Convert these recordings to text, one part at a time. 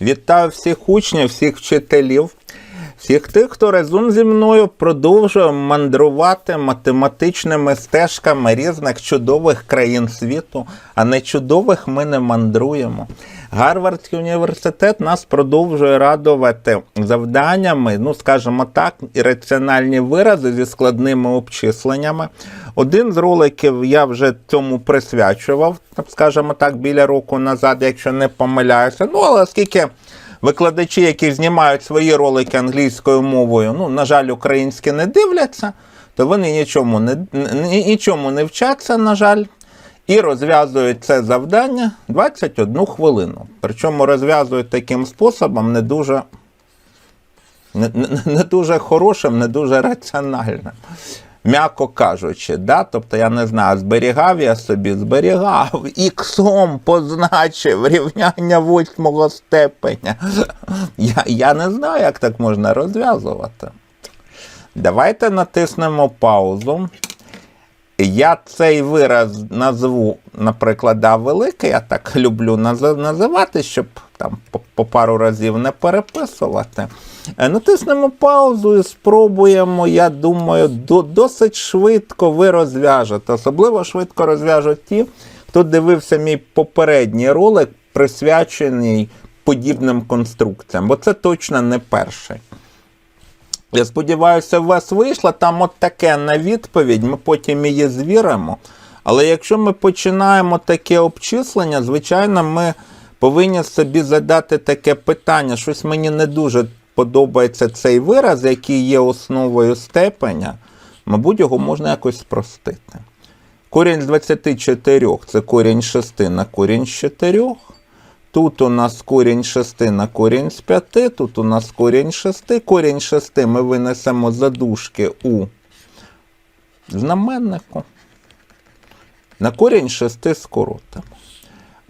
Вітаю всіх учнів, всіх вчителів, всіх тих, хто разом зі мною продовжує мандрувати математичними стежками різних чудових країн світу, а не чудових ми не мандруємо. Гарвардський університет нас продовжує радувати завданнями, ну скажімо так, ірраціональні вирази зі складними обчисленнями. Один з роликів я вже цьому присвячував, скажімо так, біля року назад, якщо не помиляюся. Ну, але оскільки викладачі, які знімають свої ролики англійською мовою, ну, на жаль, українські не дивляться, то вони нічому не, нічому не вчаться, на жаль. І розв'язують це завдання 21 хвилину. Причому розв'язують таким способом не дуже, не, не, не дуже хорошим, не дуже раціональним. М'яко кажучи, да? тобто я не знаю, зберігав я собі, зберігав, іксом позначив рівняння восьмого степеня. Я, я не знаю, як так можна розв'язувати. Давайте натиснемо паузу. Я цей вираз назву, наприклад, А великий, я так люблю називати, щоб там по, по пару разів не переписувати. Е, Натиснемо паузу і спробуємо, я думаю, до, досить швидко ви розв'яжете. Особливо швидко розв'яжуть ті, хто дивився мій попередній ролик, присвячений подібним конструкціям, бо це точно не перший. Я сподіваюся, у вас вийшло там от таке на відповідь, ми потім її звіримо. Але якщо ми починаємо таке обчислення, звичайно, ми повинні собі задати таке питання. Щось мені не дуже подобається цей вираз, який є основою степеня. Мабуть, його можна якось спростити. Корінь з 24 це корінь 6 на корінь з 4. Тут у нас корінь 6 на корінь з 5, тут у нас корінь 6. Корінь 6 ми винесемо задушки у знаменнику. На корінь 6 скоротимо.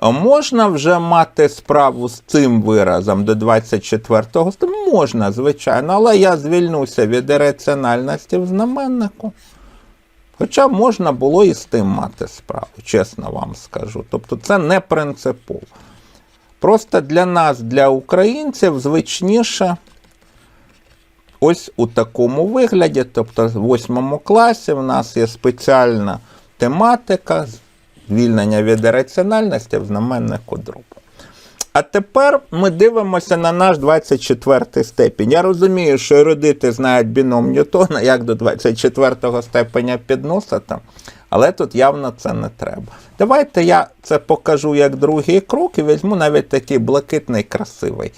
Можна вже мати справу з цим виразом до 24-го? Можна, звичайно, але я звільнуся від ірраціональності в знаменнику. Хоча можна було і з тим мати справу, чесно вам скажу. Тобто це не принципово. Просто для нас, для українців, звичніше ось у такому вигляді. Тобто, в восьмому класі в нас є спеціальна тематика звільнення від раціональності в знаменнику дробу. А тепер ми дивимося на наш 24 степінь. Я розумію, що ерудити знають біном Ньютона, як до 24 степеня підносити, але тут явно це не треба. Давайте я це покажу як другий крок і візьму навіть такий блакитний, красивий.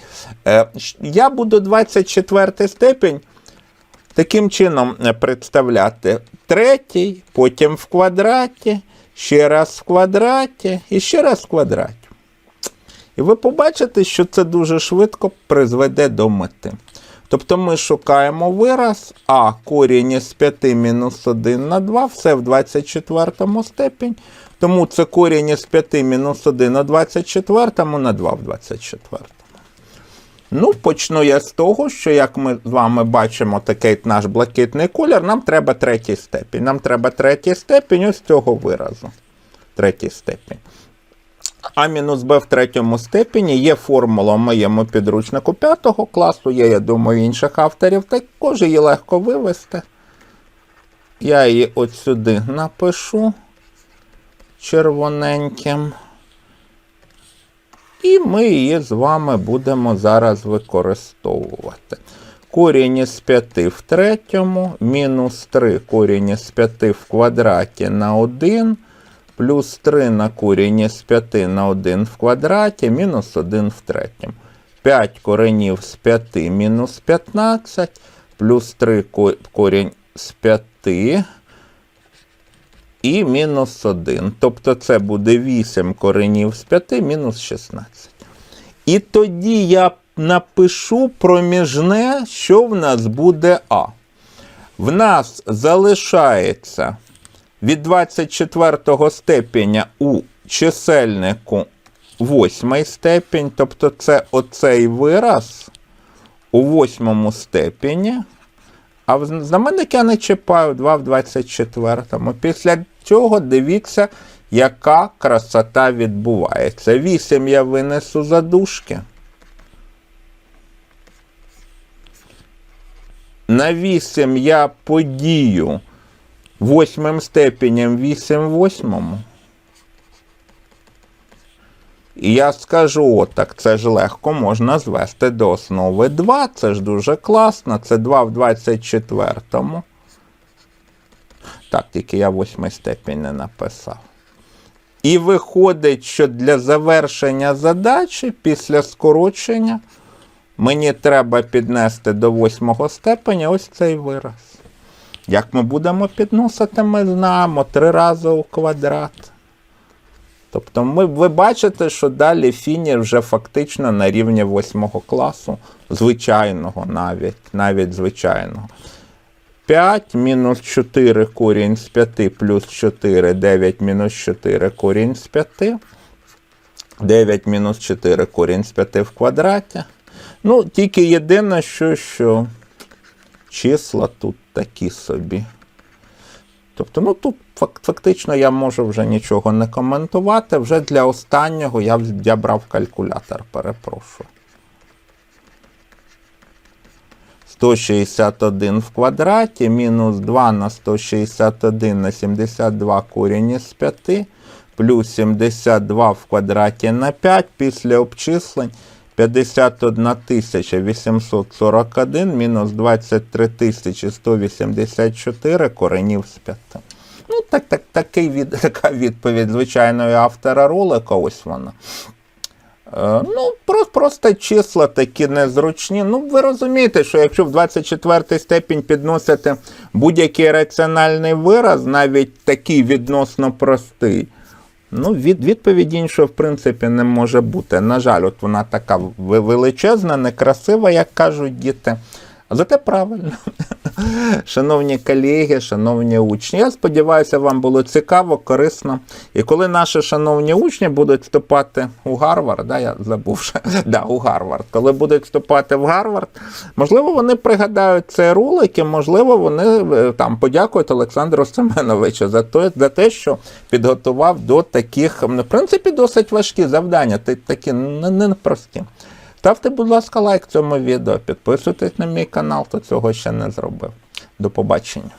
Е, Я буду 24 степінь таким чином е, представляти. Третій, потім в квадраті, ще раз в квадраті і ще раз в квадраті. І ви побачите, що це дуже швидко призведе до мети. Тобто ми шукаємо вираз, а корінь із 5 мінус 1 на 2, все в 24 степені. Тому це корінь із 5 мінус 1 на 24 на 2 в 24. Ну, почну я з того, що як ми з вами бачимо такий наш блакитний колір, нам треба третій степінь. Нам треба третій степінь ось цього виразу. Третій степінь. А мінус Б в третьому степені є формула в моєму підручнику п'ятого класу, є, я думаю, інших авторів також її легко вивести. Я її от сюди напишу червоненьким. І ми її з вами будемо зараз використовувати. Корінь із 5 в третьому, мінус 3 корінь із 5 в квадраті на 1, плюс 3 на корінь із 5 на 1 в квадраті, мінус 1 в третьому. 5 коренів з 5 мінус 15, плюс 3 корінь з 5 і мінус 1. Тобто це буде 8 коренів з 5 мінус 16. І тоді я напишу проміжне, що в нас буде А. В нас залишається від 24 степеня у чисельнику 8 степінь, тобто це оцей вираз у 8 степені. А в знаменник я не чіпаю 2 в 24. Після цього дивіться, яка красота відбувається. 8 я винесу задушки. На 8 я подію восьмим степенем 8 восьмому. І я скажу, от так, це ж легко можна звести до основи 2. Це ж дуже класно. Це 2 в 24-му. Так, тільки я восьмий степінь не написав. І виходить, що для завершення задачі після скорочення мені треба піднести до восьмого степеня ось цей вираз. Як ми будемо підносити, ми знаємо три рази у квадрат. Тобто ми, ви бачите, що далі фіні вже фактично на рівні восьмого класу, звичайного навіть, навіть звичайного. 5 мінус 4 корінь з 5 плюс 4, 9 мінус 4 корінь з 5. 9 мінус 4 корінь з 5 в квадраті. Ну, тільки єдине, що, що числа тут такі собі. Тобто, ну тут фактично я можу вже нічого не коментувати. Вже для останнього я, я брав калькулятор, перепрошую. 161 в квадраті, мінус 2 на 161 на 72 корінь із 5, плюс 72 в квадраті на 5 після обчислень 51 841 мінус 23 184 коренів з 5. Ну, так, так, такий від, така відповідь звичайної автора ролика, ось вона. Е, Ну, про- просто числа такі незручні. Ну, ви розумієте, що якщо в 24 степінь підносити будь-який раціональний вираз, навіть такий відносно простий, ну, від, Відповідь іншого, в принципі, не може бути. На жаль, от вона така величезна, некрасива, як кажуть діти. Зате правильно. Шановні колеги, шановні учні, я сподіваюся, вам було цікаво, корисно. І коли наші шановні учні будуть вступати у Гарвард, да, я забув, да, у Гарвард, коли будуть вступати в Гарвард, можливо, вони пригадають цей ролик, і можливо, вони е, там подякують Олександру Семеновичу за те, за те, що підготував до таких, в принципі, досить важкі завдання, та- такі не- непрості. Ставте, будь ласка, лайк цьому відео, підписуйтесь на мій канал, хто цього ще не зробив. До побачення.